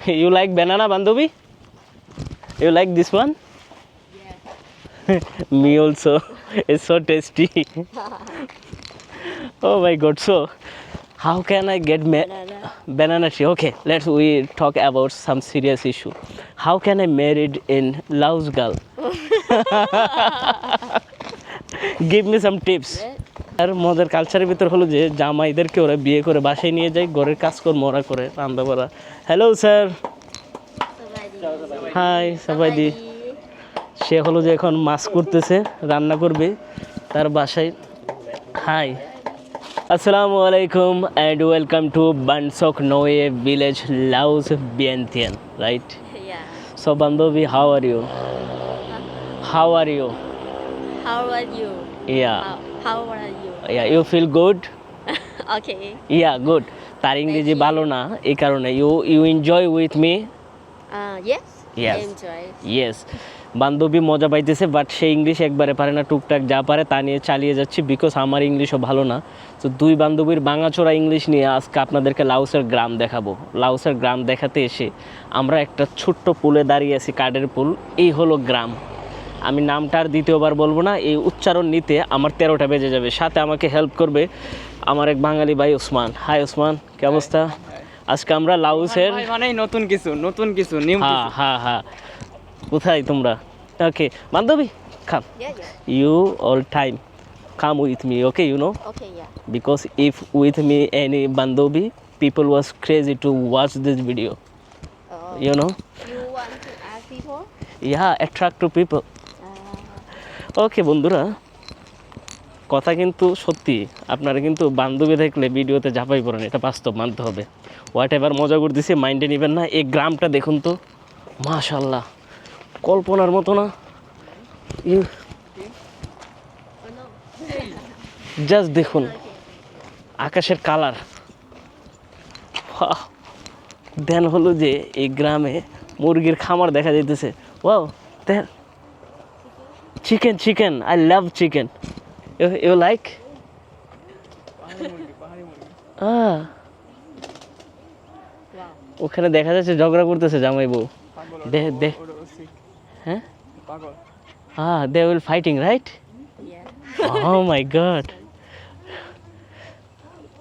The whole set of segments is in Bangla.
ইউ লাইক বেনানা বান্ধবী you like this one me also it's so tasty oh my god so how can I get banana tree okay let's we talk about some serious issue how can I married in Laos girl give me some tips আর মদের কালচারের ভিতর হলো যে জামাইদেরকে ওরা বিয়ে করে বাসায় নিয়ে যায় ঘরের কাজকর্ম ওরা করে রান্না করা হ্যালো স্যার হাই সবাই দি। সে হলো যে এখন মাছ করতেছে রান্না করবে তার বাসায়। হাই আসসালামু আলাইকুম অ্যান্ড ওয়েলকাম টু বানসক নোয়ে village Laos Vientiane right. So বান্ধবী how are you how are you How are you? Yeah how are you? Yeah you feel good Okay. Yeah good তার ইংরেজি ভালো না এই কারণে। You you enjoy with me. Yes বান্ধবী মজা পাইতেছে বাট সে ইংলিশ একবারে পারে না টুকটাক যা পারে তা নিয়ে চালিয়ে যাচ্ছি বিকজ আমার ইংলিশও ভালো না। তো দুই বান্ধবীর বাঙাচোরা ইংলিশ নিয়ে আজকে আপনাদেরকে লাউসের গ্রাম দেখাবো। লাউসের গ্রাম দেখাতে এসে আমরা একটা ছোট্ট পুলে দাঁড়িয়ে আছি কাঠের পুল। এই হলো গ্রাম। আমি নামটা আর দ্বিতীয়বার বলব না এই উচ্চারণ নিতে আমার তেরোটা বেজে যাবে। সাথে আমাকে হেল্প করবে আমার এক বাঙালি ভাই উসমান হাই উসমান কে অবস্থা? আজকে আমরা লাউসের মানে নতুন কিছু নতুন কিছু নিউ হ্যাঁ হ্যাঁ হ্যাঁ কোথায় তোমরা? ওকে বান্ধবী খাম। You all time come with me okay you know because if with me any বান্ধবী people was crazy to watch this video you know yeah attract to people okay বন্ধুরা কথা কিন্তু সত্যি। আপনারা কিন্তু বান্ধবী থাকলে ভিডিওতে ঝাঁপাই পড়েন, এটা বাস্তব, মানতে হবে। হোয়াট এভার মজা করতেছি মাইন্ডে নেবেন না। এই গ্রামটা দেখুন তো মাশাল্লাহ কল্পনার মতো না। জাস্ট দেখুন, আকাশের কালার দেন হলো যে এই গ্রামে মুরগির খামার দেখা যাইতেছে। ওয়াও দেখ chicken chicken I love chicken you like Ah. ওখানে দেখা যাচ্ছে ঝগড়া করতেছে জামাই বউ। দে দে হ্যাঁ? হ্যাঁ they will fighting right. Oh my god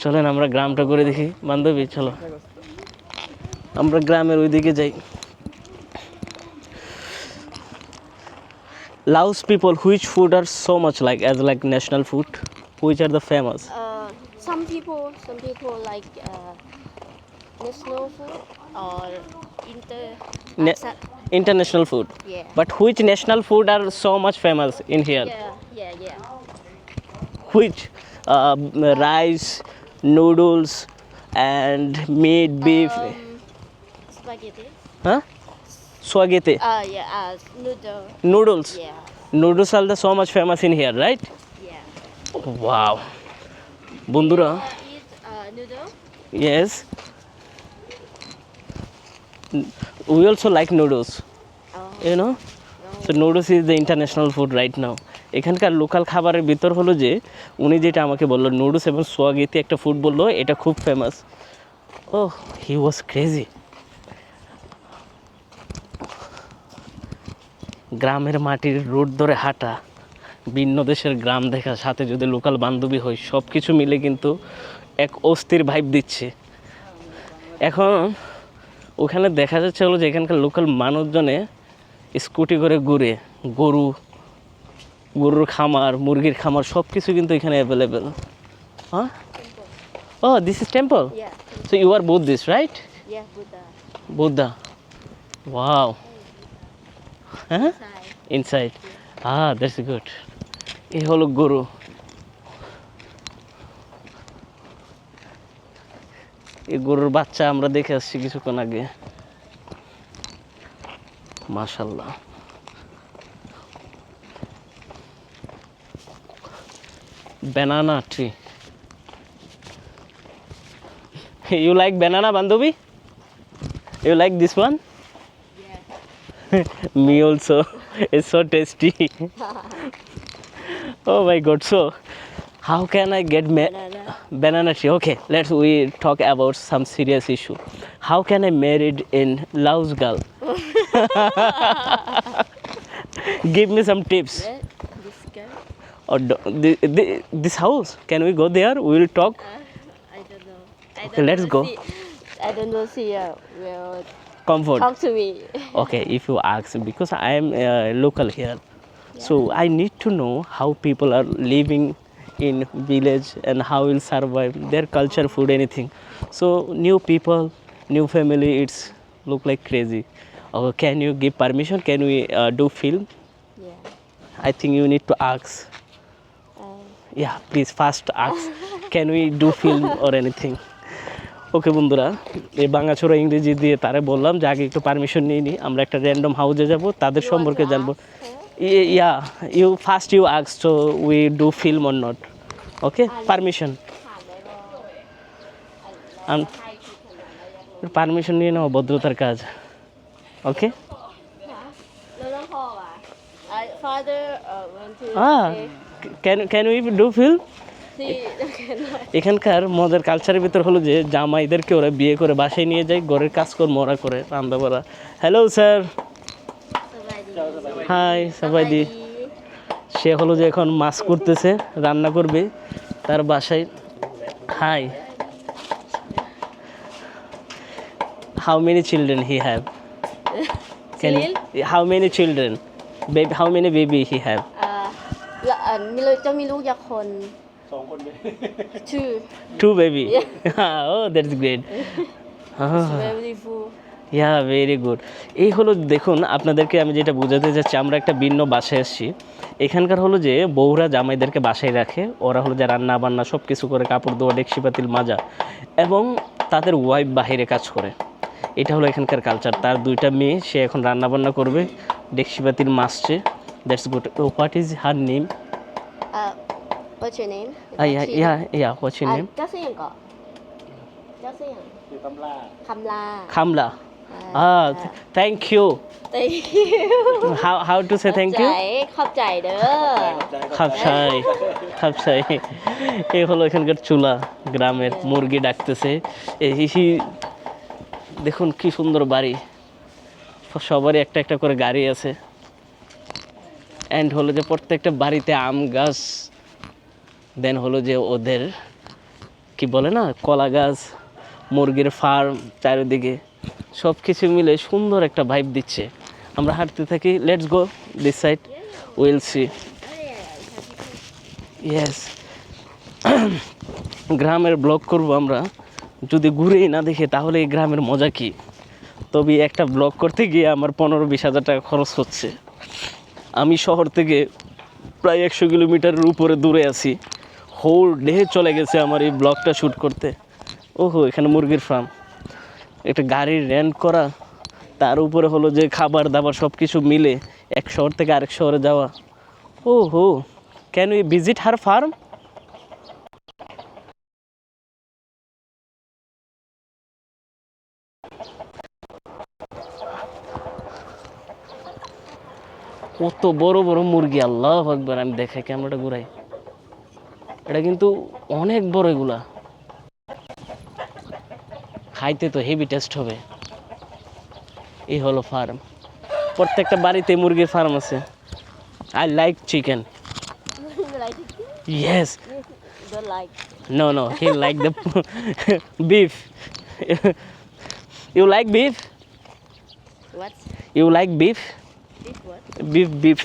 চলেন আমরা গ্রামটা করে দেখি। বান্ধবী চলো। আমরা গ্রামের ওইদিকে যাই। Laos people, which food are so much like as like national food? Which are the famous? Uh, some people, some people like uh, national food or inter. International food. yeah. But which national food are so much famous in here? yeah, yeah, yeah. Which uh, rice, noodles, and meat, beef? Um, spaghetti. huh? Swagete. Uh, yeah. Uh, noodle. Noodles. Yeah, Noodles are the so much famous in here, right? yeah. Wow. বন্ধুরা Eat uh, noodle. yes we also like noodles Oh, you know so noodles is the international food right now এখানকার লোকাল খাবারের ভিতর হলো যে উনি যেটা আমাকে বলল নুডলস এবং সোয়াগিতে একটা ফুড বলল এটা খুব ফেমাস ও হি ওয়াজ ক্রেজি গ্রামের মাটির রোড ধরে হাঁটা ভিন্ন দেশের গ্রাম দেখা সাথে যদি লোকাল বান্ধবী হয় সব কিছু মিলে কিন্তু এক অস্থির ভাইব দিচ্ছে। এখন ওখানে দেখা যাচ্ছে হলো যে এখানকার লোকাল মানুষজনে স্কুটি করে ঘুরে গরু গরুর খামার মুরগির খামার সব কিছু কিন্তু এখানে অ্যাভেলেবেল হ্যাঁ? ও this is temple so you are this right Buddha wow হ্যাঁ. ইনসাইড হ্যাঁ দ্যাটস গুড এই হলো গরু এই গরুর বাচ্চা আমরা দেখে আসছি কিছুক্ষণ আগে মাশাল্লাহ banana tree you like banana bandhavi you like this one. Me also. It's so tasty. Oh my god. So how can i get ma- Banana. banana tree? Okay let's we talk about some serious issue. How can i married in laos girl? Give me some tips. This or do, the, the, this house? Can we go there? We will talk. Uh, I don't know. I Okay, don't let's know go. See, I don't know. See, uh, will comfort. Talk to me. okay if you ask because i am uh, local here. So i need to know how people are living in village and how will survive their culture food anything. So new people new family it's look like crazy. Oh, can you give permission? Can we uh, do film? Yeah. i think you need to ask. Uh, yeah please first ask. Can we do film or anything okay বন্ধুরা এই বাঙাছড়া ইংরেজি দিয়ে তারে বললাম যে আগে একটু পারমিশন নিয়ে নিই আমরা একটা র্যান্ডম হাউসে যাব তাদের সম্পর্কে জানব। Yeah you first you আক্স so we do film or not okay permission permission নিয়ে নাও ভদ্রতার কাজ ওকে ah. I father uh, want to Ah, say, can can we do film see, cannot. এখানকার মদের কালচারের ভিতর হলো যে জামাইদেরকে ওরা বিয়ে করে বাসায় নিয়ে যায় ঘরের কাজকর্ম ওরা করে রান্না বাড়া হ্যালো স্যার হাই সবাইদি সে হলো যে এখন মাছ করতেছে রান্না করবে তার বাসায় hi how many children he have can Silil? How many children baby how many baby he have อ่าแล้วอ่ามีลูกจะมีลูกกี่คน สองคน two two baby oh that's great very beautiful yeah very good এই হলো দেখুন আপনাদেরকে আমি যেটা বোঝাতে যাচ্ছি আমরা একটা ভিন্ন বাসায় এসেছি এখানকার হলো যে বউরা জামাইদেরকে বাসায় রাখে ওরা হলো যে রান্না বান্না সব কিছু করে কাপড় ধোয়া ডেকসি পাতিল মাজা এবং তাদের ওয়াইফ বাহিরে কাজ করে এটা হলো এখানকার কালচার তার দুইটা মেয়ে সে এখন রান্না বান্না করবে ডেকসি পাতিল মাসছে that's good what is her name uh what's your name yeah yeah yeah what's your name เจ้าเสียงก่อนเจ้าเสียงคำลาคำลา খামলা ah thank you thank you how how to say thank you ขอบใจขอบใจเด้อ খাপসাই খাপসাই এই হলো এখানকার চুলা গ্রামের মুরগি ডাকতেছে এই হিসি দেখুন কি সুন্দর বাড়ি সবারই একটা একটা করে গাড়ি আছে অ্যান্ড হলো যে প্রত্যেকটা বাড়িতে আম গাছ দেন হলো যে ওদের, কি বলে না, কলা গাছ, মুরগির ফার্ম চারিদিকে সব কিছু মিলে সুন্দর একটা ভাইব দিচ্ছে। আমরা হাঁটতে থাকি let's go this side will see yes গ্রামের ব্লগ করব আমরা। যদি ঘুরেই না দেখে, তাহলে এই গ্রামের মজা কি? তবে একটা ব্লগ করতে গিয়ে আমার পনেরো বিশ হাজার টাকা খরচ হচ্ছে। আমি শহর থেকে প্রায় একশো কিলোমিটারের উপরে দূরে আছি। হোল ডে চলে গেছে আমার এই ব্লগটা শ্যুট করতে। ওহো, এখানে মুরগির ফার্ম একটা গাড়ি রেন্ট করা, তার উপরে হলো যে খাবার দাবার সব কিছু মিলে এক শহর থেকে আরেক শহরে যাওয়া। ও হো can we visit her farm কত বড় বড় মুরগি, আল্লাহ একবার আমি দেখাই, ক্যামেরাটা ঘুরাই। এটা কিন্তু অনেক বড় এগুলা। খাইতে তো হেভি টেস্ট হবে। এই হলো ফার্ম প্রত্যেকটা বাড়িতে মুরগির ফার্ম আছে। I like chicken yes no no he like the beef you like beef you like beef beef beef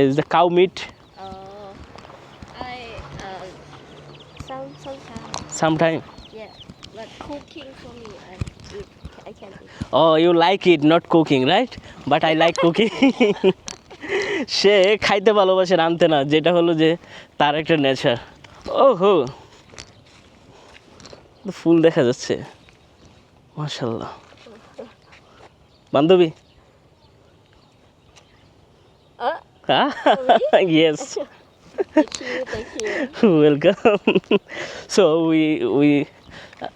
is the cow meat Sometime. yeah but cooking for me I eat I can eat Oh, you like it, not cooking, right? But I like cooking. সে খাইতে ভালোবাসে রানতে না যেটা হলো যে তার একটা নেচার ও হো ফুল দেখা যাচ্ছে মাশাল্লাহ বান্ধবী uh yes thank you thank you welcome so we we uh,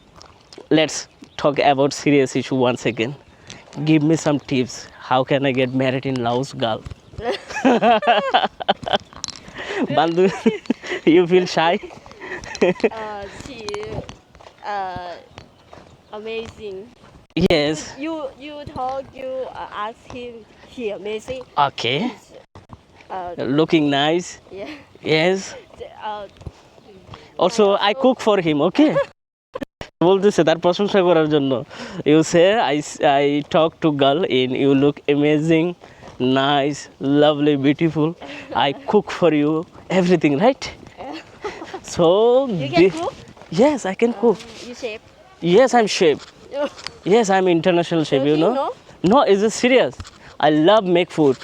let's talk about serious issue once again give me some tips how can i get married in laos girl bandu you feel shy uh she uh, amazing. Yes. You you talk you uh, ask him he amazing. Okay. Uh, Looking nice. yeah. Yes. Uh, also I cook for him okay বলতেছে তার প্রশংসা করার জন্য you say I I talk to girl in you look amazing nice lovely beautiful I cook for you everything right so you can cook. Yes I can cook yes I am chef yes I am international chef you know no is a serious I love make food.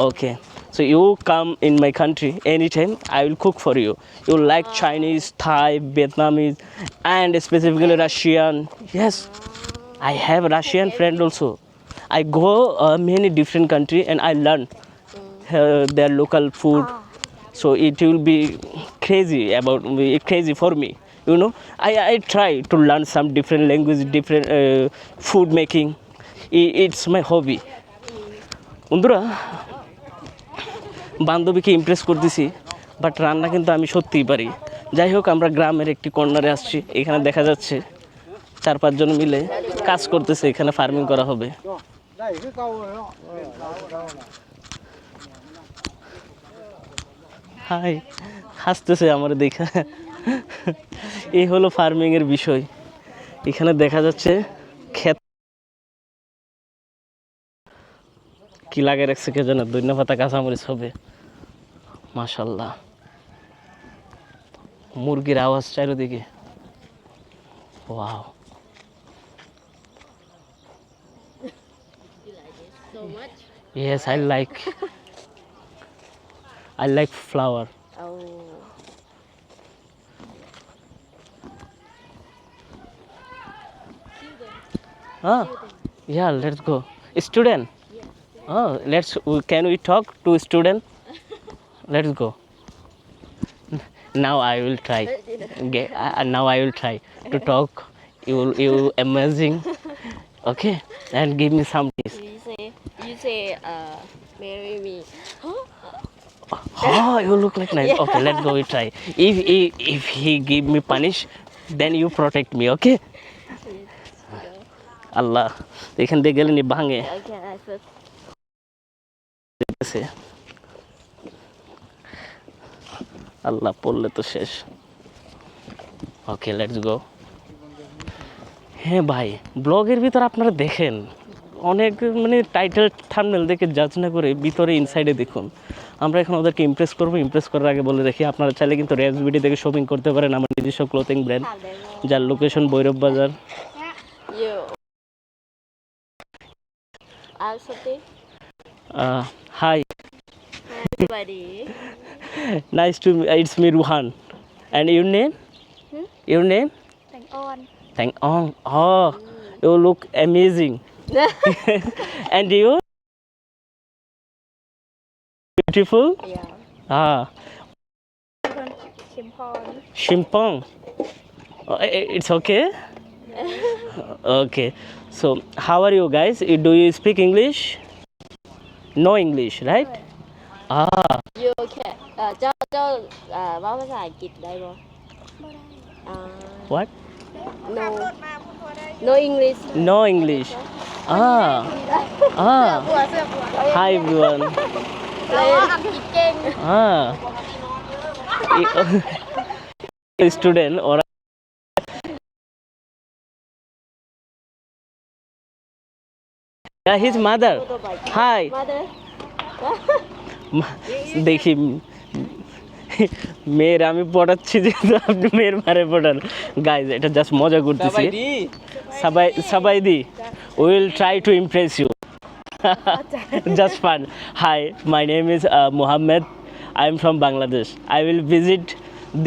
Okay. So you come in my country anytime, I will cook for you. You like Chinese, Thai, Vietnamese, and specifically Russian. Yes, I have Russian friend also. I go uh, many different country and I learn uh, their local food. So it will be crazy about crazy for me. You know, I, I try to learn some different language, different uh, food making. I- It's my hobby. বন্ধুরা বান্ধবীকে ইমপ্রেস করতেছি বাট রান্না কিন্তু আমি সত্যিই পারি। যাই হোক, আমরা গ্রামের একটি কর্নারে আসছি, এখানে দেখা যাচ্ছে চার পাঁচজন মিলে কাজ করতেছে, এখানে ফার্মিং করা হবে। হাই, হাসতেছে আমার দেখা। এই হলো ফার্মিংয়ের বিষয়। এখানে দেখা যাচ্ছে ক্ষেত কি লাগে রাখছে কে জানে দৈন্য পাতা কাঁচামরিচ হবে মাশাল্লাহ মুরগির আওয়াজ চারিদিকে wow. Yes I like I like flower Oh. Ah, yeah, let's go. Student. Oh, let's. Can we talk to student? Let's go. Now I will try. Okay, uh, now I will try to talk. You, you amazing. Okay, and give me some tips. You say you say uh marry me. Oh, you look like nice. Okay, let's go. We try. If if, if he give me punish, then you protect me. Okay. আল্লাহ এখান দিয়ে গেলে নি ভাঙে Okay, I first. গেছে আল্লাহ পড়লে তো শেষ। ওকে লেটস গো হ্যাঁ ভাই, ব্লগের ভিতর আপনারা দেখেন, অনেক মানে টাইটেল থামনেল দেখে জাজ না করে ভিতরে ইনসাইডে দেখুন। আমরা এখন ওদেরকে ইমপ্রেস করব ইমপ্রেস করার আগে বলে রাখি, আপনারা চাইলে কিন্তু রেস বিডি থেকে শপিং করতে পারেন আমার নিজস্ব ক্লোথিং ব্র্যান্ড যার location Bhairab Bazar. Uh, hi. Hi buddy. nice to it's me Ruhan. And your name? Hmm? Your name? Tang On. Tang On. Oh, mm. you look amazing. and you? Beautiful. Yeah. Ah. Shimpong. Shimpong. Oh, it's okay. okay. So, how are you guys? Do you speak English? No English, right? Ah, You okay? เอ่อเจ้าเจ้าเอ่อว่าภาษาอังกฤษได้บ่อ่า what? no no English No English. Ah, ah. บัวเสื้อบัว Hi everyone. เราอังกฤษเก่ง Ah. I- student or yeah, his mother. Hi. mother দেখি মেয়ের আমি পড়াচ্ছি যেহেতু আপনি মেয়ের মারে পড়ান গাইজ এটা জাস্ট মজা করতেছি সবাই সবাই they will try to impress you just fun. Hi, my name is uh, Mohammed. I'm from Bangladesh. I will visit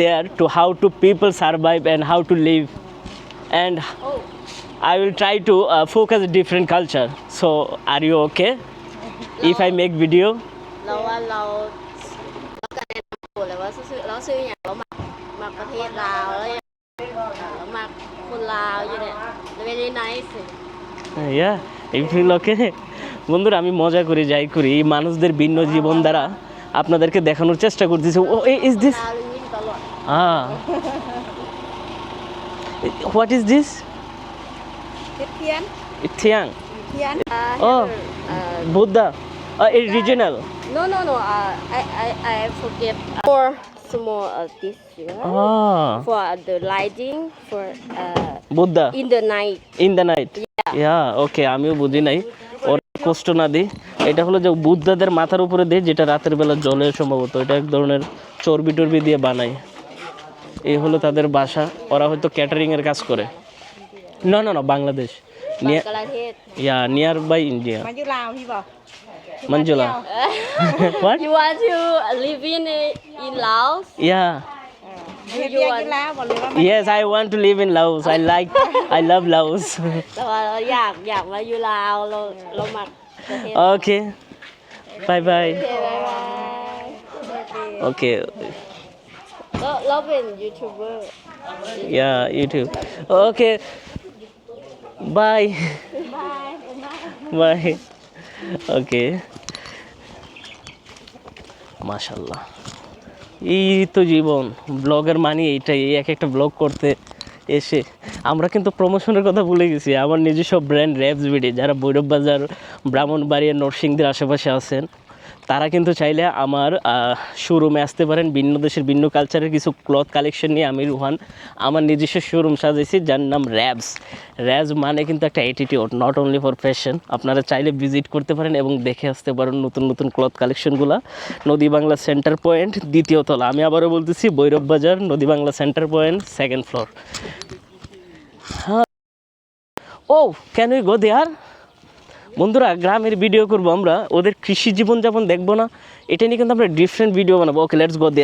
there to how to people survive and how to live, and I will try to uh, focus different culture. So, are you okay if I make video? เราว่าเราเราก็แนะนำตัวเลยว่าซื้อเราซื้ออย่างเรามามาประเทศลาวแล้วอย่างเรามาคนลาวอยู่เนี่ย very nice Yeah, you feel okay? বন্ধুরা আমি মজা করি যাই করি এই মানুষদের ভিন্ন জীবন দ্বারা আপনাদেরকে দেখানোর চেষ্টা করতেছি oh is this ลาววิ่งตลอด Ah. What is this Thiên থিয়াং Thiên uh, Oh. uh, Buddha regional No no no uh, I, I, I forget. More small uh, this year for the lighting for uh, Buddha in the night. In the night yeah okay আমিও বুঝি নাই। ওর কষ্ট না দিই। এটা হলো যে বুদ্ধাদের মাথার উপরে দিয়ে যেটা রাতের বেলা জলে সম্ভবত এটা এক ধরনের চর্বি টর্বি দিয়ে বানায়। এই হলো তাদের বাসা। ওরা হয়তো ক্যাটারিং এর কাজ করে। No, no, no, Bangladesh. Near, yeah, nearby India. Manjula. what? You want to live in in Laos? Yeah. มาเฮ็ดเรียกอยู่ลาวบอกเลยว่ามา Yes, I want to live in Laos. I like, I love Laos. okay. Bye bye. Okay. Okay. YouTuber. Yeah, you too. Okay. Bye. Bye. Okay. মাশাল্লাহ এই তো জীবন ব্লগের মানে এইটাই এই এক একটা ব্লগ করতে এসে আমরা কিন্তু প্রমোশনের কথা ভুলে গেছি আমার নিজস্ব ব্র্যান্ড র্যাপস বিডি যারা ভৈরব বাজার ব্রাহ্মণবাড়িয়া নরসিংদের আশেপাশে আছেন তারা কিন্তু চাইলে আমার শোরুমে আসতে পারেন। ভিন্ন দেশের, ভিন্ন কালচারের কিছু ক্লথ কালেকশন নিয়ে আমি রুহান আমার নিজস্ব শোরুম সাজাইছি, যার নাম র্যাবস র্যাবস মানে কিন্তু একটা attitude not only for fashion আপনারা চাইলে ভিজিট করতে পারেন এবং দেখে আসতে পারেন নতুন নতুন ক্লথ কালেকশনগুলো নদী বাংলা সেন্টার পয়েন্ট দ্বিতীয় তলা। আমি আবারও বলতেছি বৈরব বাজার, নদী Bangla center point second floor হ্যাঁ। ও ক্যান উই গো দেয়ার বন্ধুরা, গ্রামের ভিডিও করব আমরা। ওদের কৃষি জীবনযাপন দেখব না। এটা নিয়ে কিন্তু আমরা ডিফারেন্ট ভিডিও বানাবো। Okay let's go there